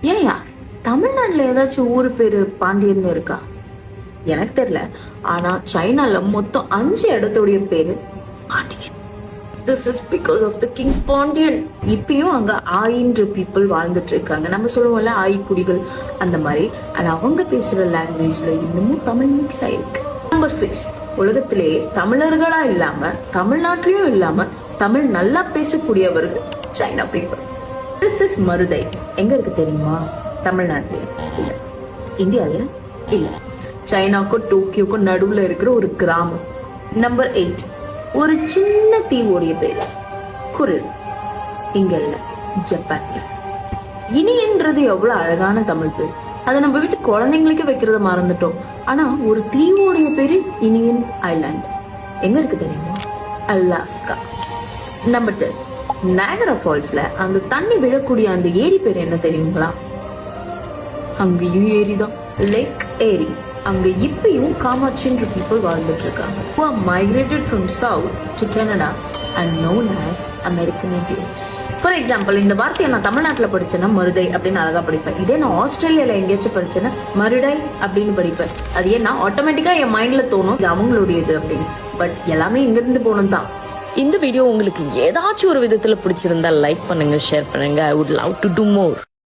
இல்லையா தமிழ்நாட்டுல ஏதாச்சும் ஊர் பேரு பாண்டியன் இருக்கா? எனக்கு தெரியல. ஆனா சைனால மொத்தம் அஞ்சு இடத்துடைய பேரு Pandian. This is because of the king Pandian. இப்பயும் அங்க ஆயின்ற பீப்புள் வாழ்ந்துட்டு இருக்காங்க. நம்ம சொல்லுவோம்ல ஆய் குடிகள் அந்த மாதிரி. ஆனா அவங்க பேசுற லாங்குவேஜ்ல இன்னமும் தமிழ் மிக்ஸ் ஆயிருக்கு. நம்பர் சிக்ஸ் உலகத்திலே தமிழர்களா இல்லாம தமிழ்நாட்டிலயும் இல்லாம தமிழ் நல்லா பேசக்கூடியவர்கள் சைனா பீப்புள் திஸ் மருதை. எங்க இருக்கு தெரியுமா? தமிழ்நாட்டிலே இல்ல. இந்தியாவில இல்ல. சைனாக்கும் டோக்கியோக்கும் நடுவுல இருக்கிற ஒரு கிராமம். நம்பர் எயிட் ஒரு சின்ன தீவோடைய பேர். குரல். இங்க இல்ல. ஜப்பான்ல. இனின்றது எவ்வளவு அழகான தமிழ் பேர். அதை நம்ம வீட்டு குழந்தைங்களுக்கு வைக்கிறத மறந்துட்டோம். ஆனா ஒரு தீவோடைய பேரு இனியன் ஐலாண்ட். எங்க இருக்கு தெரியுமா? அலாஸ்கா. நம்பர் டென் நாகரா ஃபால்ஸ்ல அந்த தண்ணி விழக்கூடிய அந்த ஏரி பேர் என்ன தெரியுங்களா? அங்கேயும் ஏரி தான் லேக் ஏரி அங்க இப்பயும் காமாட்சின்ற பீப்புள் வாழ்ந்துட்டு இருக்காங்க who are migrated from south to canada and known as american indians. For example இந்த வார்த்தையை நான் தமிழ்நாட்டுல படிச்சேன்னா மருதை அப்படின்னு அழகா படிப்பேன். இதே நான் ஆஸ்திரேலியால எங்கேயாச்சும் படிச்சேன்னா மருடை அப்படின்னு படிப்பேன். அது ஏன்னா ஆட்டோமேட்டிக்கா என் மைண்ட்ல தோணும் இது அவங்களுடையது அப்படின்னு. பட் எல்லாமே இங்கிருந்து போனது தான் இந்த வீடியோ உங்களுக்கு ஏதாச்சும் ஒரு விதத்தில் பிடிச்சிருந்தா லைக் பண்ணுங்க ஷேர் பண்ணுங்க. I would love to do more